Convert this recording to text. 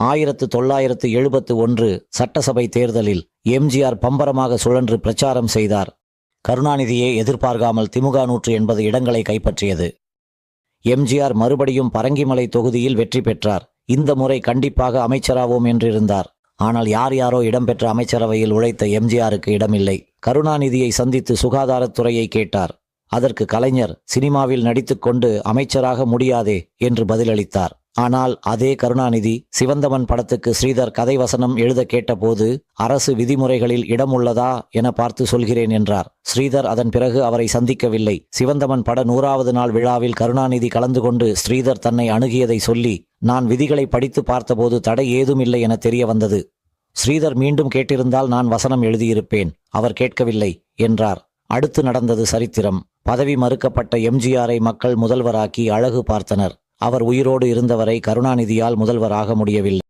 ஆயிரத்து தொள்ளாயிரத்து எழுபத்து ஒன்று சட்டசபை தேர்தலில் எம்ஜிஆர் பம்பரமாக சுழன்று பிரச்சாரம் செய்தார். கருணாநிதியை எதிர்பார்க்காமல் திமுக நூற்று எண்பது இடங்களை கைப்பற்றியது. எம்ஜிஆர் மறுபடியும் பரங்கிமலை தொகுதியில் வெற்றி பெற்றார். இந்த முறை கண்டிப்பாக அமைச்சராவோம் என்றிருந்தார். ஆனால் யார் யாரோ இடம்பெற்ற அமைச்சரவையில் உழைத்த எம்ஜிஆருக்கு இடமில்லை. கருணாநிதியை சந்தித்து சுகாதாரத்துறையை கேட்டார். அதற்கு கலைஞர் சினிமாவில் நடித்துக்கொண்டு அமைச்சராக முடியாதே என்று பதிலளித்தார். ஆனால் அதே கருணாநிதி சிவந்தமன் படத்துக்கு ஸ்ரீதர் கதை வசனம் எழுத கேட்டபோது அரசு விதிமுறைகளில் இடம் உள்ளதா என பார்த்து சொல்கிறேன் என்றார். ஸ்ரீதர் அதன் பிறகு அவரை சந்திக்கவில்லை. சிவந்தமன் பட நூறாவது நாள் விழாவில் கருணாநிதி கலந்து கொண்டு ஸ்ரீதர் தன்னை அணுகியதை சொல்லி நான் விதிகளை படித்து பார்த்தபோது தடை ஏதும் இல்லை என தெரிய வந்தது. ஸ்ரீதர் மீண்டும் கேட்டிருந்தால் நான் வசனம் எழுதியிருப்பேன். அவர் கேட்கவில்லை என்றார். அடுத்து நடந்தது சரித்திரம். பதவி மறுக்கப்பட்ட எம்ஜிஆரை மக்கள் முதல்வராக்கி அழகு பார்த்தனர். அவர் உயிரோடு இருந்தவரை கருணாநிதியால் முதல்வராக முடியவில்லை.